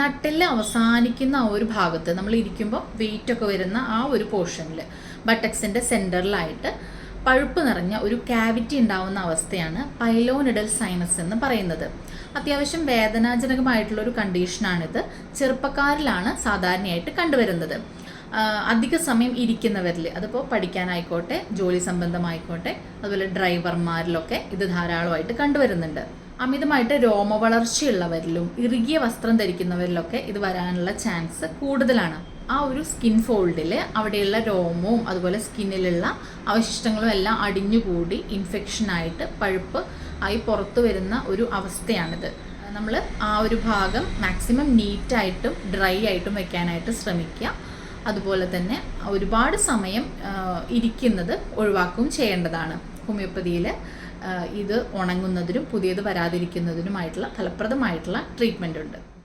നട്ടെല്ല് അവസാനിക്കുന്ന ആ ഒരു ഭാഗത്ത് നമ്മൾ ഇരിക്കുമ്പോൾ വെയിറ്റ് ഒക്കെ വരുന്ന ആ ഒരു പോർഷനിൽ ബട്ടക്സിന്റെ സെന്ററിലായിട്ട് പഴുപ്പ് നിറഞ്ഞ ഒരു കാവിറ്റി ഉണ്ടാവുന്ന അവസ്ഥയാണ് പൈലോനിഡൽ സൈനസ് എന്ന് പറയുന്നത്. അത്യാവശ്യം വേദനാജനകമായിട്ടുള്ള ഒരു കണ്ടീഷനാണിത് ചെറുപ്പക്കാരിലാണ് സാധാരണയായിട്ട് കണ്ടുവരുന്നത്. അധിക സമയം ഇരിക്കുന്നവരിൽ അതിപ്പോൾ പഠിക്കാനായിക്കോട്ടെ ജോലി സംബന്ധമായിക്കോട്ടെ അതുപോലെ ഡ്രൈവർമാരിലൊക്കെ ഇത് ധാരാളമായിട്ട് കണ്ടുവരുന്നുണ്ട്. അമിതമായിട്ട് രോമവളർച്ചയുള്ളവരിലും ഇറുകിയ വസ്ത്രം ധരിക്കുന്നവരിലൊക്കെ ഇത് വരാനുള്ള ചാൻസ് കൂടുതലാണ്. ആ ഒരു സ്കിൻ ഫോൾഡിൽ അവിടെയുള്ള രോമവും അതുപോലെ സ്കിന്നിലുള്ള അവശിഷ്ടങ്ങളും എല്ലാം അടിഞ്ഞുകൂടി ഇൻഫെക്ഷനായിട്ട് പഴുപ്പ് ആയി പുറത്തു വരുന്ന ഒരു അവസ്ഥയാണിത്. നമ്മൾ ആ ഒരു ഭാഗം മാക്സിമം നീറ്റായിട്ടും ഡ്രൈ ആയിട്ടും വെക്കാനായിട്ട് ശ്രമിക്കുക. അതുപോലെ തന്നെ ഒരുപാട് സമയം ഇരിക്കുന്നത് ഒഴിവാക്കുകയും ചെയ്യേണ്ടതാണ്. ഹോമിയോപ്പതിയിൽ ഇത് ഉണങ്ങുന്നതിനും പുതിയത് വരാതിരിക്കുന്നതിനുമായിട്ടുള്ള ഫലപ്രദമായിട്ടുള്ള ട്രീറ്റ്മെന്റ് ഉണ്ട്.